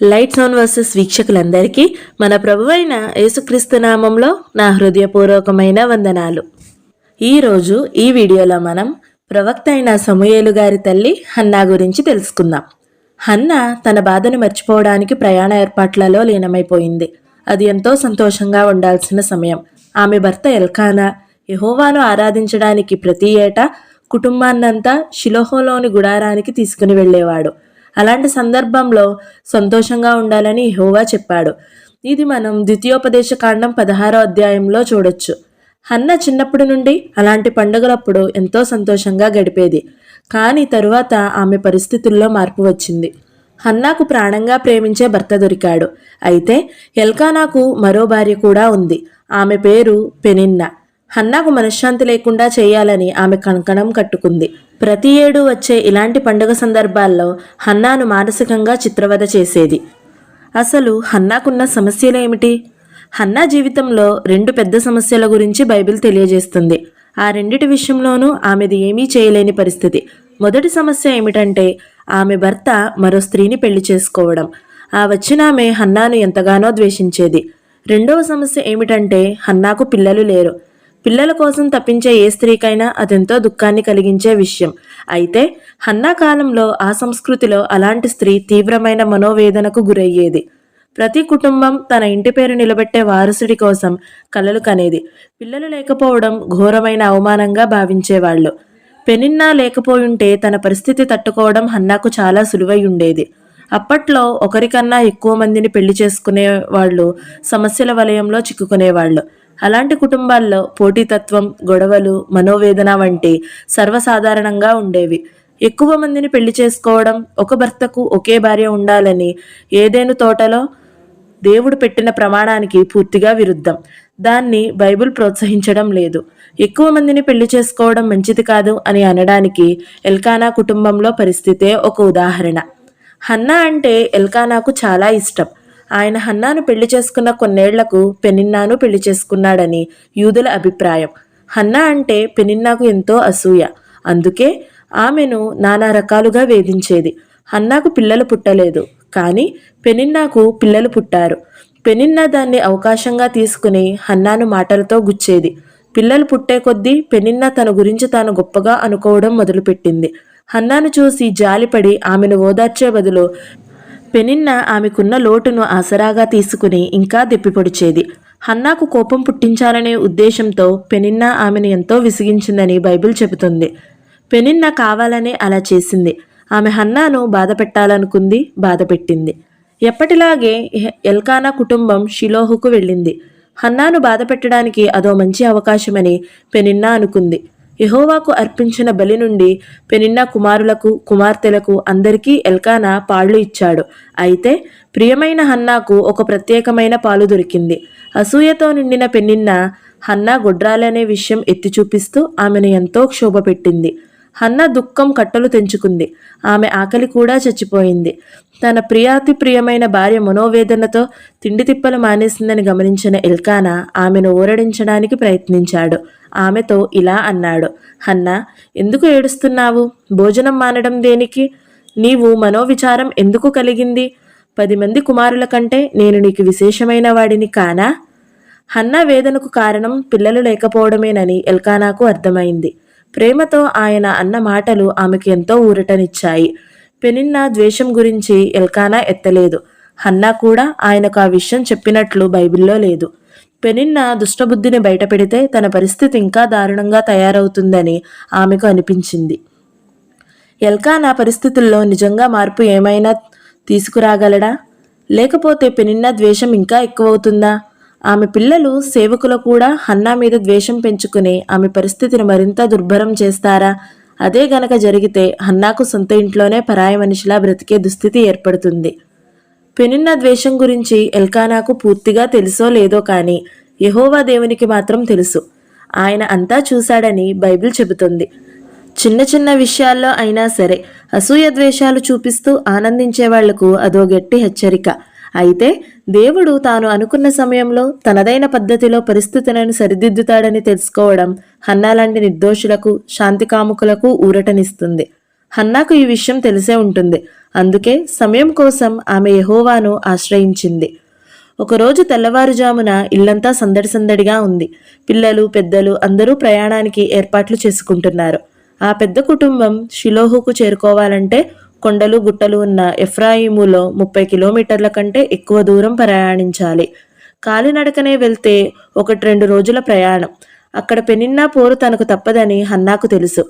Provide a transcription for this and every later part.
Lights on versus వీక్షకులందరికీ మన ప్రభువైన యేసుక్రీస్తు నామంలో నా హృదయపూర్వకమైన వందనాలు. ఈరోజు ఈ వీడియోలో మనం ప్రవక్త అయిన సమూయేలు గారి తల్లి హన్నా గురించి తెలుసుకుందాం. హన్నా తన బాధను మర్చిపోవడానికి ప్రయాణ ఏర్పాట్లలో లీనమైపోయింది. అది ఎంతో సంతోషంగా ఉండాల్సిన సమయం. ఆమె భర్త ఎల్కానా యహోవాను ఆరాధించడానికి ప్రతి ఏటా కుటుంబాన్నంతా షిలోహోలోని గుడారానికి తీసుకుని వెళ్ళేవాడు. అలాంటి సందర్భంలో సంతోషంగా ఉండాలని హోవా చెప్పాడు. ఇది మనం ద్వితీయోపదేశ కాండం పదహారో అధ్యాయంలో చూడొచ్చు. హన్న చిన్నప్పటి నుండి అలాంటి పండుగలప్పుడు ఎంతో సంతోషంగా గడిపేది. కానీ తరువాత ఆమె పరిస్థితుల్లో మార్పు వచ్చింది. హన్నాకు ప్రాణంగా ప్రేమించే భర్త దొరికాడు. అయితే ఎల్కానాకు మరో భార్య కూడా ఉంది. ఆమె పేరు పెనిన్నా. హన్నాకు మనశ్శాంతి లేకుండా చేయాలని ఆమె కంకణం కట్టుకుంది. ప్రతి ఏడు వచ్చే ఇలాంటి పండుగ సందర్భాల్లో హన్నాను మానసికంగా చిత్రవద చేసేది. అసలు హన్నాకున్న సమస్యలేమిటి హన్నా జీవితంలో రెండు పెద్ద సమస్యల గురించి బైబిల్ తెలియజేస్తుంది. ఆ రెండిటి విషయంలోనూ ఆమెది ఏమీ చేయలేని పరిస్థితి. మొదటి సమస్య ఏమిటంటే ఆమె భర్త మరో స్త్రీని పెళ్ళి చేసుకోవడం. ఆ వచ్చిన ఆమె హన్నాను ఎంతగానో ద్వేషించేది. రెండవ సమస్య ఏమిటంటే హన్నాకు పిల్లలు లేరు. పిల్లల కోసం తప్పించే ఏ స్త్రీకైనా అదెంతో దుఃఖాన్ని కలిగించే విషయం. అయితే హన్నా కాలంలో ఆ సంస్కృతిలో అలాంటి స్త్రీ తీవ్రమైన మనోవేదనకు గురయ్యేది. ప్రతి కుటుంబం తన ఇంటి పేరు నిలబెట్టే వారసుడి కోసం కలలు కనేది. పిల్లలు లేకపోవడం ఘోరమైన అవమానంగా భావించేవాళ్ళు. పెనిన్నా లేకపోయుంటే తన పరిస్థితి తట్టుకోవడం హన్నాకు చాలా సులువై ఉండేది. అప్పట్లో ఒకరికన్నా ఎక్కువ మందిని పెళ్ళి చేసుకునే వాళ్ళు సమస్యల వలయంలో చిక్కుకునేవాళ్ళు. అలాంటి కుటుంబాల్లో పోటీతత్వం గొడవలు మనోవేదన వంటి సర్వసాధారణంగా ఉండేవి. ఎక్కువ మందిని పెళ్ళి చేసుకోవడం ఒక భర్తకు ఒకే భార్య ఉండాలని ఏదేను తోటలో దేవుడు పెట్టిన ప్రమాణానికి పూర్తిగా విరుద్ధం. దాన్ని బైబిల్ ప్రోత్సహించడం లేదు. ఎక్కువ మందిని పెళ్ళి చేసుకోవడం మంచిది కాదు అని అనడానికి ఎల్కానా కుటుంబంలో పరిస్థితే ఒక ఉదాహరణ. హన్నా అంటే ఎల్కానాకు చాలా ఇష్టం. ఆయన హన్నాను పెళ్ళి చేసుకున్న కొన్నేళ్ళకు పెనిన్నాను పెళ్ళి చేసుకున్నాడని యూదుల అభిప్రాయం. హన్నా అంటే పెనిన్నాకు ఎంతో అసూయ. అందుకే ఆమెను నానా రకాలుగా వేధించేది. హన్నాకు పిల్లలు పుట్టలేదు. కానీ పెనిన్నాకు పిల్లలు పుట్టారు. పెనిన్నా దాన్ని అవకాశంగా తీసుకుని హన్నాను మాటలతో గుచ్చేది. పిల్లలు పుట్టే కొద్దీ పెనిన్నా తన గురించి తాను గొప్పగా అనుకోవడం మొదలుపెట్టింది. హన్నాను చూసి జాలిపడి ఆమెను ఓదార్చే బదులు పెనిన్న ఆమెకున్న లోటును ఆసరాగా తీసుకుని ఇంకా దెప్పిపొడిచేది హన్నాకు కోపం పుట్టించాలనే ఉద్దేశంతో పెనిన్న ఆమెను ఎంతో విసిగించిందని బైబిల్ చెబుతుంది. పెనిన్న కావాలనే అలా చేసింది. ఆమె హన్నాను బాధ పెట్టాలనుకుంది బాధ పెట్టింది ఎప్పటిలాగే ఎల్కానా కుటుంబం షిలోహుకు వెళ్ళింది. హన్నాను బాధ పెట్టడానికి అదో మంచి అవకాశమని పెనిన్నా అనుకుంది. ఎహోవాకు అర్పించిన బలి నుండి పెనిన్నా కుమారులకు కుమార్తెలకు అందరికీ ఎల్కానా పాళ్ళు ఇచ్చాడు. అయితే ప్రియమైన హన్నాకు ఒక ప్రత్యేకమైన పాలు దొరికింది. అసూయతో నిండిన పెనిన్న హన్నా గొడ్రాలనే విషయం ఎత్తి చూపిస్తూ ఆమెను ఎంతో క్షోభ పెట్టింది హన్న దుఃఖం కట్టలు తెంచుకుంది. ఆమె ఆకలి కూడా చచ్చిపోయింది. తన ప్రియాతి ప్రియమైన భార్య మనోవేదనతో తిండి తిప్పలు మానేసిందని గమనించిన ఎల్కానా ఆమెను ఊరడించడానికి ప్రయత్నించాడు. ఆమెతో ఇలా అన్నాడు. హన్నా ఎందుకు ఏడుస్తున్నావు? భోజనం మానడం దేనికి? నీవు మనోవిచారం ఎందుకు కలిగింది? పది మంది కుమారుల కంటే నేను నీకు విశేషమైన వాడిని కానా? హన్నా వేదనకు కారణం పిల్లలు లేకపోవడమేనని ఎల్కానాకు అర్థమైంది. ప్రేమతో ఆయన అన్న మాటలు ఆమెకు ఎంతో ఊరటనిచ్చాయి. పెనిన్నా ద్వేషం గురించి ఎల్కానా ఎత్తలేదు. హన్నా కూడా ఆయనకు ఆ విషయం చెప్పినట్లు బైబిల్లో లేదు. పెనిన్న దుష్టబుద్ధిని బయటపెడితే తన పరిస్థితి ఇంకా దారుణంగా తయారవుతుందని ఆమెకు అనిపించింది. ఎల్కానా పరిస్థితుల్లో నిజంగా మార్పు ఏమైనా తీసుకురాగలడా? లేకపోతే పెనిన్న ద్వేషం ఇంకా ఎక్కువవుతుందా? ఆమె పిల్లలు సేవకులు కూడా హన్నా మీద ద్వేషం పెంచుకుని ఆమె పరిస్థితిని మరింత దుర్భరం చేస్తారా? అదే గనక జరిగితే హన్నాకు సొంత ఇంట్లోనే పరాయ మనిషిలా బ్రతికే దుస్థితి ఏర్పడుతుంది. పెనున్న ద్వేషం గురించి ఎల్కానాకు పూర్తిగా తెలుసో లేదో కానీ యహోవా దేవునికి మాత్రం తెలుసు. ఆయన అంతా చూశాడని బైబిల్ చెబుతుంది. చిన్న చిన్న విషయాల్లో అయినా సరే అసూయ ద్వేషాలు చూపిస్తూ ఆనందించే వాళ్ళకు అదో గట్టి హెచ్చరిక. అయితే దేవుడు తాను అనుకున్న సమయంలో తనదైన పద్ధతిలో పరిస్థితులను సరిదిద్దుతాడని తెలుసుకోవడం హన్నా లాంటి నిర్దోషులకు శాంతికాముకులకు ఊరటనిస్తుంది. హన్నాకు ఈ విషయం తెలిసే ఉంటుంది. అందుకే సమయం కోసం ఆమె యహోవాను ఆశ్రయించింది. ఒకరోజు తెల్లవారుజామున ఇల్లంతా సందడి సందడిగా ఉంది. పిల్లలు పెద్దలు అందరూ ప్రయాణానికి ఏర్పాట్లు చేసుకుంటున్నారు. ఆ పెద్ద కుటుంబం షిలోహుకు చేరుకోవాలంటే కొండలు గుట్టలు ఉన్న ఎఫ్రాయిములో ముప్పై కిలోమీటర్ల కంటే ఎక్కువ దూరం ప్రయాణించాలి. కాలినడకనే వెళ్తే ఒకటి రెండు రోజుల ప్రయాణం. అక్కడ పెనిన్నా పోరు తనకు తప్పదని హన్నాకు తెలుసు.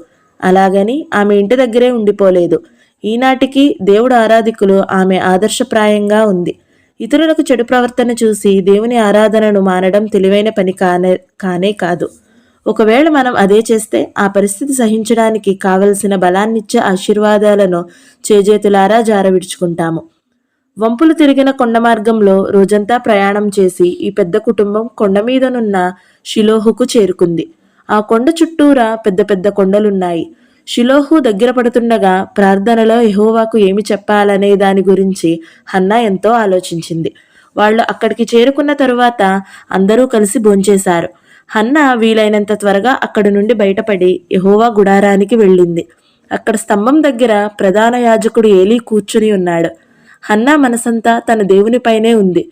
అలాగని ఆమె ఇంటి దగ్గరే ఉండిపోలేదు. ఈనాటికి దేవుడు ఆరాధికులు ఆమె ఆదర్శప్రాయంగా ఉంది. ఇతరులకు చెడు ప్రవర్తన చూసి దేవుని ఆరాధనను మానడం తెలివైన పని కానే కానే కాదు. ఒకవేళ మనం అదే చేస్తే ఆ పరిస్థితి సహించడానికి కావలసిన బలాన్నిచ్చే ఆశీర్వాదాలను చేజేతులారా జార విడుచుకుంటాము వంపులు తిరిగిన కొండ మార్గంలో రోజంతా ప్రయాణం చేసి ఈ పెద్ద కుటుంబం కొండ మీదనున్న షిలోహుకు చేరుకుంది. ఆ కొండ చుట్టూరా పెద్ద పెద్ద కొండలున్నాయి. షిలోహు దగ్గర పడుతుండగా ప్రార్థనలో ఎహోవాకు ఏమి చెప్పాలనే దాని గురించి హన్నా ఎంతో ఆలోచించింది. వాళ్ళు అక్కడికి చేరుకున్న తరువాత అందరూ కలిసి భోంచేశారు. హన్నా వీలైనంత త్వరగా అక్కడి నుండి బయటపడి యహోవా గుడారానికి వెళ్ళింది. అక్కడ స్తంభం దగ్గర ప్రధాన యాజకుడు ఏలీ కూర్చుని ఉన్నాడు. హన్నా మనసంతా తన దేవునిపైనే ఉంది.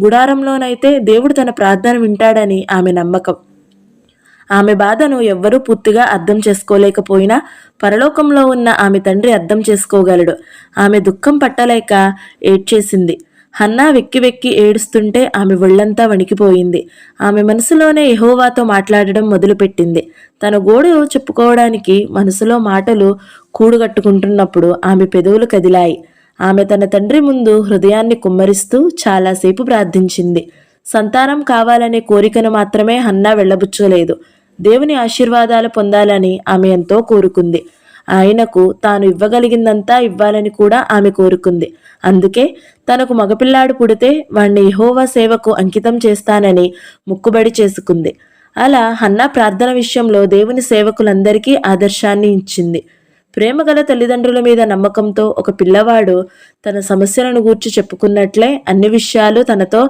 గుడారంలోనైతే దేవుడు తన ప్రార్థన వింటాడని ఆమె నమ్మకం. ఆమె బాధను ఎవ్వరూ పూర్తిగా అర్థం చేసుకోలేకపోయినా పరలోకంలో ఉన్న ఆమె తండ్రి అర్థం చేసుకోగలడు. ఆమె దుఃఖం పట్టలేక ఏడ్చేసింది. హన్నా వెక్కి వెక్కి ఏడుస్తుంటే ఆమె ఒళ్ళంతా వణికిపోయింది. ఆమె మనసులోనే ఎహోవాతో మాట్లాడడం మొదలుపెట్టింది. తన గోడు చెప్పుకోవడానికి మనసులో మాటలు కూడుగట్టుకుంటున్నప్పుడు ఆమె పెదవులు కదిలాయి. ఆమె తన తండ్రి ముందు హృదయాన్ని కుమ్మరిస్తూ చాలాసేపు ప్రార్థించింది. సంతానం కావాలనే కోరికను మాత్రమే హన్నా వెళ్ళబుచ్చలేదు. దేవుని ఆశీర్వాదాలు పొందాలని ఆమె ఎంతో కోరుకుంది. ఆయనకు తాను ఇవ్వగలిగిందంతా ఇవ్వాలని కూడా ఆమె కోరుకుంది. అందుకే తనకు మగపిల్లాడు పుడితే వాణ్ణి యెహోవా సేవకు అంకితం చేస్తానని ముక్కుబడి చేసుకుంది. అలా హన్నా ప్రార్థన విషయంలో దేవుని సేవకులందరికీ ఆదర్శాన్ని ఇచ్చింది. ప్రేమగల తల్లిదండ్రుల మీద నమ్మకంతో ఒక పిల్లవాడు తన సమస్యలను గూర్చి చెప్పుకున్నట్లే అన్ని విషయాలు తనతో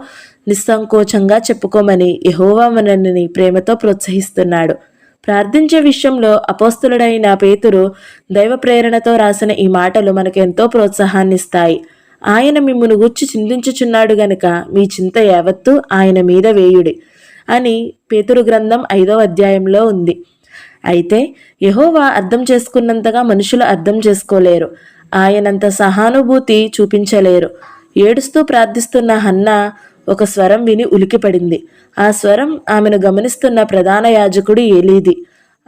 నిస్సంకోచంగా చెప్పుకోమని యహోవా మనల్ని ప్రేమతో ప్రోత్సహిస్తున్నాడు. ప్రార్థించే విషయంలో అపోస్తులుడైన పేతురు దైవ ప్రేరణతో రాసిన ఈ మాటలు మనకు ఎంతో ప్రోత్సాహాన్నిస్తాయి. ఆయన మిమ్మును గుర్చి చింతించుచున్నాడు గనుక మీ చింత యావత్తు ఆయన మీద వేయుడి అని పేతురు గ్రంథం ఐదవ అధ్యాయంలో ఉంది. అయితే యహోవా అర్థం చేసుకున్నంతగా మనుషులు అర్థం చేసుకోలేరు. ఆయనంత సహానుభూతి చూపించలేరు. ఏడుస్తూ ప్రార్థిస్తున్న హన్నా ఒక స్వరం విని ఉలికిపడింది. ఆ స్వరం ఆమెను గమనిస్తున్న ప్రధాన యాజకుడు ఏలీది.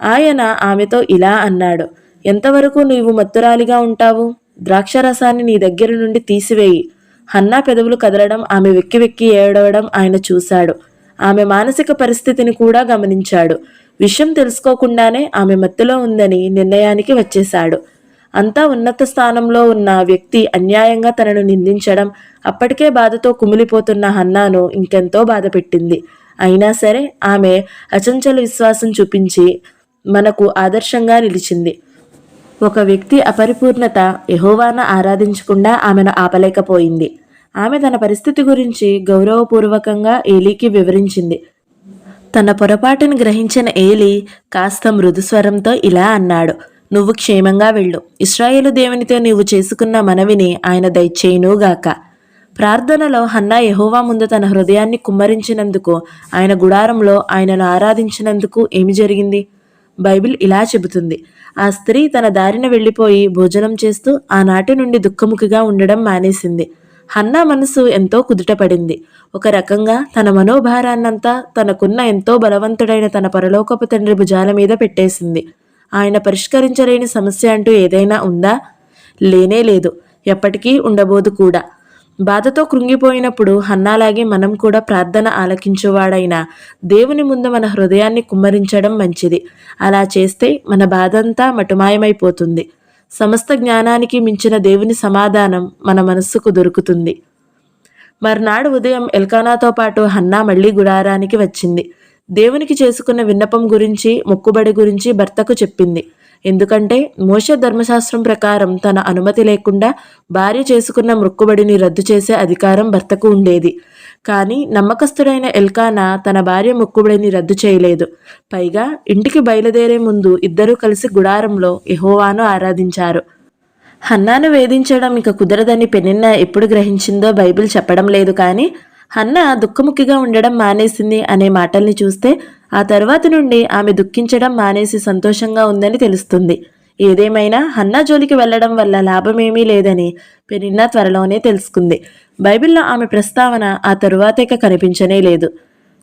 ఆయన ఆమెతో ఇలా అన్నాడు ఎంతవరకు నీవు మత్తురాలిగా ఉంటావు? ద్రాక్షరసాన్ని నీ దగ్గర నుండి తీసివేయి. హన్నా పెదవులు కదలడం ఆమె వెక్కి వెక్కి ఏడవడం ఆయన చూశాడు. ఆమె మానసిక పరిస్థితిని కూడా గమనించాడు. విషయం తెలుసుకోకుండానే ఆమె మత్తులో ఉందని నిర్ణయానికి వచ్చేశాడు. అంతా ఉన్నత స్థానంలో ఉన్న వ్యక్తి అన్యాయంగా తనను నిందించడం అప్పటికే బాధతో కుమిలిపోతున్న హన్నాను ఇంకెంతో బాధ పెట్టింది. అయినా సరే ఆమె అచంచల విశ్వాసం చూపించి మనకు ఆదర్శంగా నిలిచింది. ఒక వ్యక్తి అపరిపూర్ణత యహోవాన ఆరాధించకుండా ఆమెను ఆపలేకపోయింది. ఆమె తన పరిస్థితి గురించి గౌరవపూర్వకంగా ఏలీకి వివరించింది. తన పొరపాటును గ్రహించిన ఏలి కాస్త మృదుస్వరంతో ఇలా అన్నాడు. నువ్వు క్షేమంగా వెళ్ళు. ఇస్రాయేలు దేవునితో నీవు చేసుకున్న మనవిని ఆయన దయచేయునుగాక. ప్రార్థనలో హన్నా యహోవా ముందు తన హృదయాన్ని కుమ్మరించినందుకు ఆయన గుడారంలో ఆయనను ఆరాధించినందుకు ఏమి జరిగింది? బైబిల్ ఇలా చెబుతుంది. ఆ స్త్రీ తన దారిన వెళ్ళిపోయి భోజనం చేస్తూ ఆనాటి నుండి దుఃఖముఖిగా ఉండడం మానేసింది. హన్నా మనసు ఎంతో కుదుటపడింది. ఒక రకంగా తన మనోభారాన్నంతా తనకున్న ఎంతో బలవంతుడైన తన పరలోకపు తండ్రి భుజాల మీద పెట్టేసింది. ఆయన పరిష్కరించలేని సమస్య అంటూ ఏదైనా ఉందా? లేనే లేదు. ఎప్పటికీ ఉండబోదు కూడా. బాధతో కృంగిపోయినప్పుడు హన్నాలాగే మనం కూడా ప్రార్థన ఆలకించువాడైన దేవుని ముందు మన హృదయాన్ని కుమ్మరించడం మంచిది. అలా చేస్తే మన బాధంతా మటుమాయమైపోతుంది. సమస్త జ్ఞానానికి మించిన దేవుని సమాధానం మన మనస్సుకు దొరుకుతుంది. మర్నాడు ఉదయం ఎల్కానాతో పాటు హన్నా మళ్ళీ గుడారానికి వచ్చింది. దేవునికి చేసుకున్న విన్నపం గురించి మొక్కుబడి గురించి భర్తకు చెప్పింది. ఎందుకంటే మోష ధర్మశాస్త్రం ప్రకారం తన అనుమతి లేకుండా భార్య చేసుకున్న మొక్కుబడిని రద్దు చేసే అధికారం భర్తకు ఉండేది. కానీ నమ్మకస్తుడైన ఎల్కానా తన భార్య మొక్కుబడిని రద్దు చేయలేదు. పైగా ఇంటికి బయలుదేరే ముందు ఇద్దరూ కలిసి గుడారంలో ఎహోవాను ఆరాధించారు. హన్నాను వేధించడం ఇక కుదరదని పెనిన్న ఎప్పుడు గ్రహించిందో బైబిల్ చెప్పడం లేదు కానీ హన్న దుఃఖముఖిగా ఉండడం మానేసింది అనే మాటల్ని చూస్తే ఆ తర్వాత నుండి ఆమె దుఃఖించడం మానేసి సంతోషంగా ఉందని తెలుస్తుంది. ఏదేమైనా హన్నా జోలికి వెళ్ళడం వల్ల లాభమేమీ లేదని పెరిన్నా త్వరలోనే తెలుసుకుంది. బైబిల్లో ఆమె ప్రస్తావన ఆ తరువాత ఇక కనిపించనే లేదు.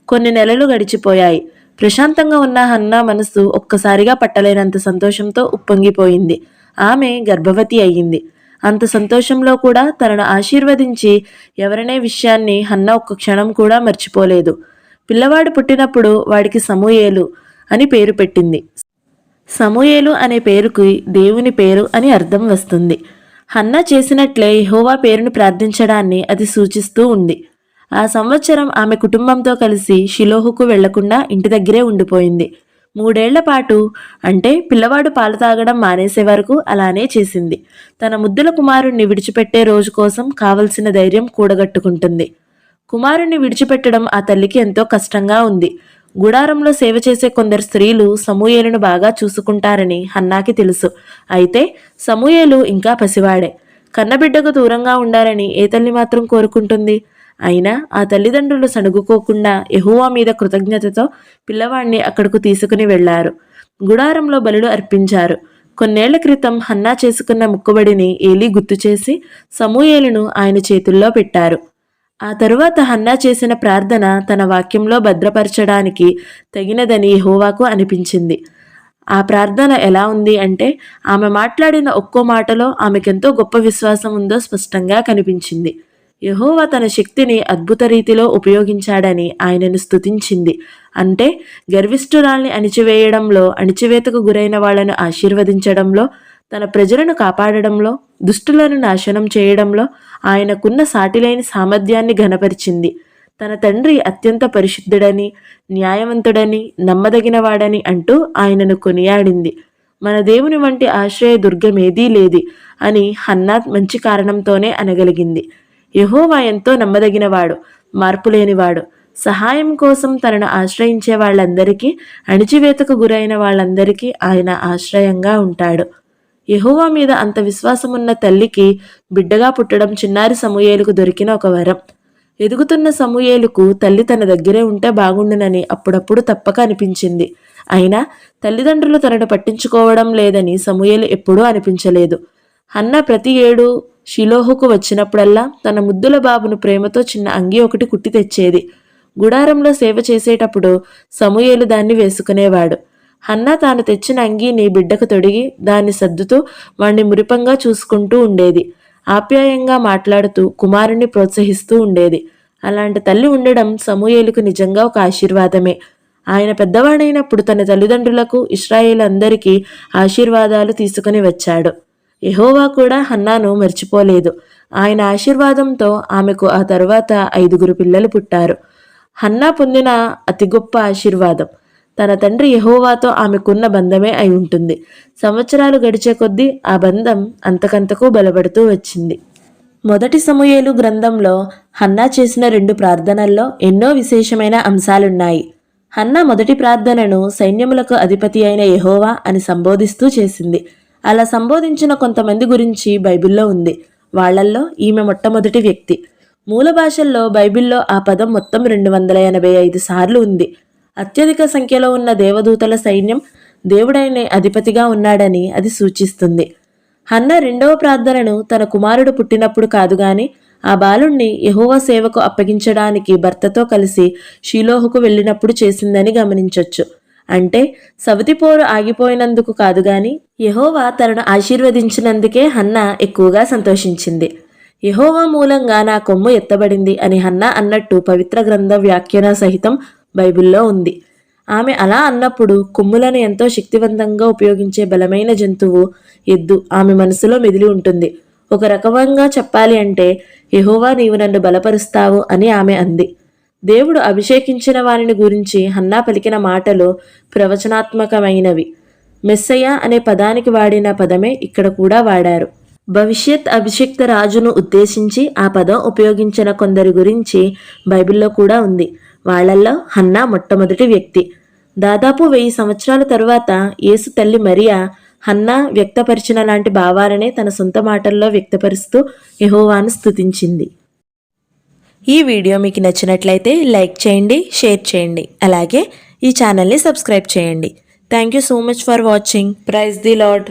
కొన్ని నెలలు గడిచిపోయాయి. ప్రశాంతంగా ఉన్న హన్నా మనసు ఒక్కసారిగా పట్టలేనంత సంతోషంతో ఉప్పొంగిపోయింది. ఆమె గర్భవతి అయ్యింది. అంత సంతోషంలో కూడా తనను ఆశీర్వదించి ఎవరనే విషయాన్ని హన్న ఒక్క క్షణం కూడా మర్చిపోలేదు. పిల్లవాడు పుట్టినప్పుడు వాడికి సమూయేలు అని పేరు పెట్టింది. సమూయేలు అనే పేరుకి దేవుని పేరు అని అర్థం వస్తుంది. హన్నా చేసినట్లే యహోవా పేరును ప్రార్థించడాన్ని అది సూచిస్తూ ఉంది. ఆ సంవత్సరం ఆమె కుటుంబంతో కలిసి షిలోహుకు వెళ్ళకుండా ఇంటి దగ్గరే ఉండిపోయింది. మూడేళ్ళ పాటు అంటే పిల్లవాడు పాలు తాగడం మానేసే వరకు అలానే చేసింది. తన ముద్దుల కుమారుణ్ణి విడిచిపెట్టే రోజు కోసం కావలసిన ధైర్యం కూడగట్టుకుంటుంది. కుమారుణ్ణి విడిచిపెట్టడం ఆ తల్లికి ఎంతో కష్టంగా ఉంది. గుడారంలో సేవ చేసే కొందరు స్త్రీలు సమూయేలును బాగా చూసుకుంటారని హన్నాకి తెలుసు. అయితే సమూయేలు ఇంకా పసివాడే. కన్నబిడ్డకు దూరంగా ఉండాలని ఏ తల్లి మాత్రం కోరుకుంటుంది? అయినా ఆ తల్లిదండ్రులు సణుగుకోకుండా ఎహువా మీద కృతజ్ఞతతో పిల్లవాడిని అక్కడకు తీసుకుని వెళ్ళారు గుడారంలో బలులు అర్పించారు. కొన్నేళ్ళ క్రితం హన్నా చేసుకున్న ముక్కుబడిని ఏలీ గుర్తు చేసి సమూయేలును ఆయన చేతుల్లో పెట్టారు. ఆ తరువాత హన్నా చేసిన ప్రార్థన తన వాక్యంలో భద్రపరచడానికి తగినదని హోవాకు అనిపించింది. ఆ ప్రార్థన ఎలా ఉంది అంటే ఆమె మాట్లాడిన ఒక్కో మాటలో ఆమెకెంతో గొప్ప విశ్వాసం ఉందో స్పష్టంగా కనిపించింది. యహోవా తన శక్తిని అద్భుత రీతిలో ఉపయోగించాడని ఆయనను స్తుతించింది. అంటే గర్విష్ఠురాల్ని అణిచివేయడంలో అణిచివేతకు గురైన వాళ్ళను ఆశీర్వదించడంలో తన ప్రజలను కాపాడడంలో దుష్టులను నాశనం చేయడంలో ఆయనకున్న సాటిలేని సామర్థ్యాన్ని ఘనపరిచింది. తన తండ్రి అత్యంత పరిశుద్ధుడని న్యాయవంతుడని నమ్మదగినవాడని అంటూ ఆయనను కొనియాడింది. మన దేవుని వంటి ఆశ్రయ దుర్గమేదీ లేది అని హన్నాత్ మంచి కారణంతోనే అనగలిగింది. యహోవా ఎంతో నమ్మదగినవాడు మార్పులేనివాడు. సహాయం కోసం తనను ఆశ్రయించే వాళ్ళందరికీ అణిచివేతకు గురైన వాళ్ళందరికీ ఆయన ఆశ్రయంగా ఉంటాడు. యహోవా మీద అంత విశ్వాసమున్న తల్లికి బిడ్డగా పుట్టడం చిన్నారి సమూయేలుకు దొరికిన ఒక వరం. ఎదుగుతున్న సమూయేలుకు తల్లి తన దగ్గరే ఉంటే బాగుండునని అప్పుడప్పుడు తప్పక అనిపించింది. అయినా తల్లిదండ్రులు తనను పట్టించుకోవడం లేదని సమూయేలు ఎప్పుడూ అనిపించలేదు. అన్న ప్రతి ఏడు షిలోహుకు వచ్చినప్పుడల్లా తన ముద్దుల బాబును ప్రేమతో చిన్న అంగి ఒకటి కుట్టి తెచ్చేది. గుడారంలో సేవ చేసేటప్పుడు సమూయేలు దాన్ని వేసుకునేవాడు. హన్నా తాను తెచ్చిన అంగీని బిడ్డకు తొడిగి దాన్ని సర్దుతూ వాణ్ణి మురిపంగా చూసుకుంటూ ఉండేది. ఆప్యాయంగా మాట్లాడుతూ కుమారుణ్ణి ప్రోత్సహిస్తూ ఉండేది. అలాంటి తల్లి ఉండడం సమూయేలుకు నిజంగా ఒక ఆశీర్వాదమే. ఆయన పెద్దవాడైనప్పుడు తన తల్లిదండ్రులకు ఇస్రాయేల్ అందరికీ ఆశీర్వాదాలు తీసుకుని వచ్చాడు. ఎహోవా కూడా హన్నాను మర్చిపోలేదు. ఆయన ఆశీర్వాదంతో ఆమెకు ఆ తర్వాత ఐదుగురు పిల్లలు పుట్టారు. హన్నా పొందిన అతి గొప్ప ఆశీర్వాదం. తన తండ్రి ఎహోవాతో ఆమెకున్న బంధమే అయి ఉంటుంది. సంవత్సరాలు గడిచే కొద్దీ ఆ బంధం అంతకంతకు బలపడుతూ వచ్చింది. మొదటి సమూయేలు గ్రంథంలో హన్నా చేసిన రెండు ప్రార్థనల్లో ఎన్నో విశేషమైన అంశాలున్నాయి. హన్నా మొదటి ప్రార్థనను సైన్యములకు అధిపతి అయిన ఎహోవా అని సంబోధిస్తూ చేసింది. అలా సంబోధించిన కొంతమంది గురించి బైబిల్లో ఉంది. వాళ్ళల్లో ఈమె మొట్టమొదటి వ్యక్తి. మూల భాషల్లో బైబిల్లో ఆ పదం మొత్తం రెండు వందల ఎనభై ఐదు సార్లు ఉంది. అత్యధిక సంఖ్యలో ఉన్న దేవదూతల సైన్యం దేవుడైన అధిపతిగా ఉన్నాడని అది సూచిస్తుంది. హన్న రెండవ ప్రార్థనను తన కుమారుడు పుట్టినప్పుడు కాదు గాని ఆ బాలుణ్ణి యహోవా సేవకు అప్పగించడానికి భర్తతో కలిసి షీలోహుకు వెళ్ళినప్పుడు చేసిందని గమనించొచ్చు. అంటే సవతిపోరు ఆగిపోయినందుకు కాదు గాని యహోవా తనను ఆశీర్వదించినందుకే హన్న ఎక్కువగా సంతోషించింది. యహోవా మూలంగా నా కొమ్ము ఎత్తబడింది అని హన్న అన్నట్టు పవిత్ర గ్రంథ వ్యాఖ్యాన సహితం బైబిల్లో ఉంది. ఆమె అలా అన్నప్పుడు కొమ్ములను ఎంతో శక్తివంతంగా ఉపయోగించే బలమైన జంతువు ఎద్దు ఆమె మనసులో మెదిలి ఉంటుంది. ఒక రకంగా చెప్పాలి అంటే యహోవా నీవు నన్ను బలపరుస్తావు అని ఆమె అంది. దేవుడు అభిషేకించిన వారిని గురించి హన్నా పలికిన మాటలు ప్రవచనాత్మకమైనవి. మెస్సయ్య అనే పదానికి వాడిన పదమే ఇక్కడ కూడా వాడారు. భవిష్యత్ అభిషిక్త రాజును ఉద్దేశించి ఆ పదం ఉపయోగించిన కొందరి గురించి బైబిల్లో కూడా ఉంది. వాళ్ళల్లో హన్నా మొట్టమొదటి వ్యక్తి. దాదాపు వెయ్యి సంవత్సరాల తరువాత యేసు తల్లి మరియా హన్నా వ్యక్తపరిచిన లాంటి భావాలనే తన సొంత మాటల్లో వ్యక్తపరుస్తూ యెహోవాను స్తుతించింది. ఈ వీడియో మీకు నచ్చినట్లయితే లైక్ చేయండి షేర్ చేయండి. అలాగే ఈ ఛానల్ని సబ్స్క్రైబ్ చేయండి. Thank you so much for watching praise the Lord